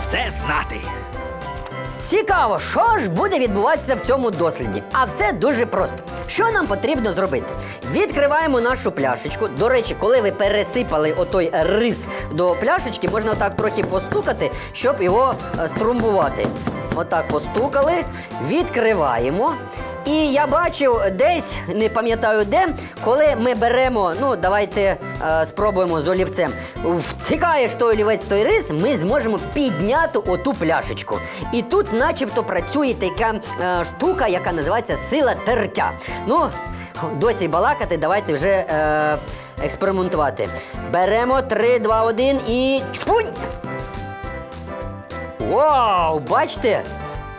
все знати. Цікаво, що ж буде відбуватися в цьому досліді. А все дуже просто. Що нам потрібно зробити? Відкриваємо нашу пляшечку. До речі, коли ви пересипали отой рис до пляшечки, можна так трохи постукати, щоб його е, струмбувати. Отак постукали, відкриваємо. І я бачив десь, не пам'ятаю де, коли ми беремо, ну давайте е, спробуємо з олівцем. Втикаєш той олівець той рис, ми зможемо підняти оту пляшечку. І тут, начебто, працює така е, штука, яка називається сила тертя. Ну, досі балакати, давайте вже е, експериментувати. Беремо 3, 2, 1 і чпунь! Вау, бачите?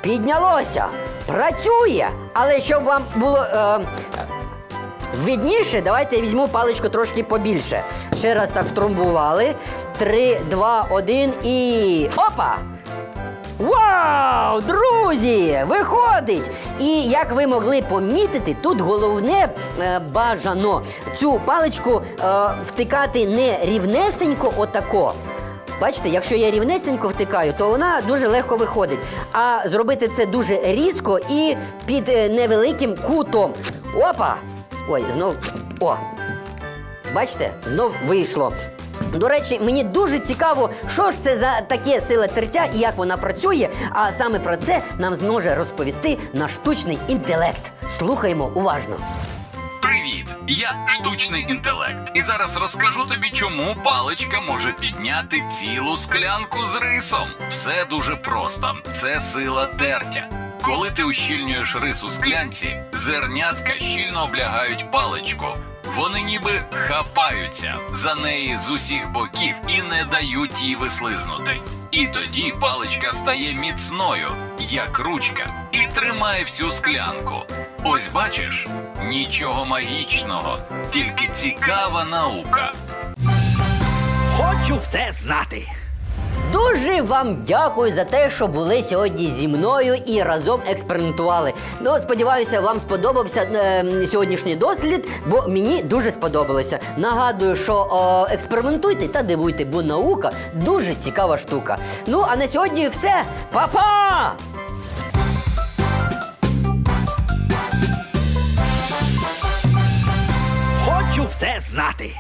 Піднялося! Працює! Але щоб вам було е, видніше, давайте я візьму паличку трошки побільше. Ще раз так втрамбували. Три, два, один і. Опа! Вау, друзі! Виходить! І як ви могли помітити, тут головне е, бажано цю паличку е, втикати не рівнесенько отако. Бачите, якщо я рівнесенько втикаю, то вона дуже легко виходить. А зробити це дуже різко і під е, невеликим кутом. Опа! Ой, знов. О! Бачите, знов вийшло. До речі, мені дуже цікаво, що ж це за таке сила тертя і як вона працює. А саме про це нам зможе розповісти наш штучний інтелект. Слухаємо уважно. Привіт! Я штучний інтелект, і зараз розкажу тобі, чому паличка може підняти цілу склянку з рисом. Все дуже просто. Це сила тертя. Коли ти ущільнюєш рис у склянці, зернятка щільно облягають паличку. Вони ніби хапаються за неї з усіх боків і не дають їй вислизнути. І тоді паличка стає міцною, як ручка, і тримає всю склянку. Ось бачиш, нічого магічного, тільки цікава наука. Хочу все знати. Дуже вам дякую за те, що були сьогодні зі мною і разом експериментували. Ну, сподіваюся, вам сподобався е, сьогоднішній дослід, бо мені дуже сподобалося. Нагадую, що о, експериментуйте та дивуйте, бо наука дуже цікава штука. Ну, а на сьогодні все. Па-па! Хочу все знати.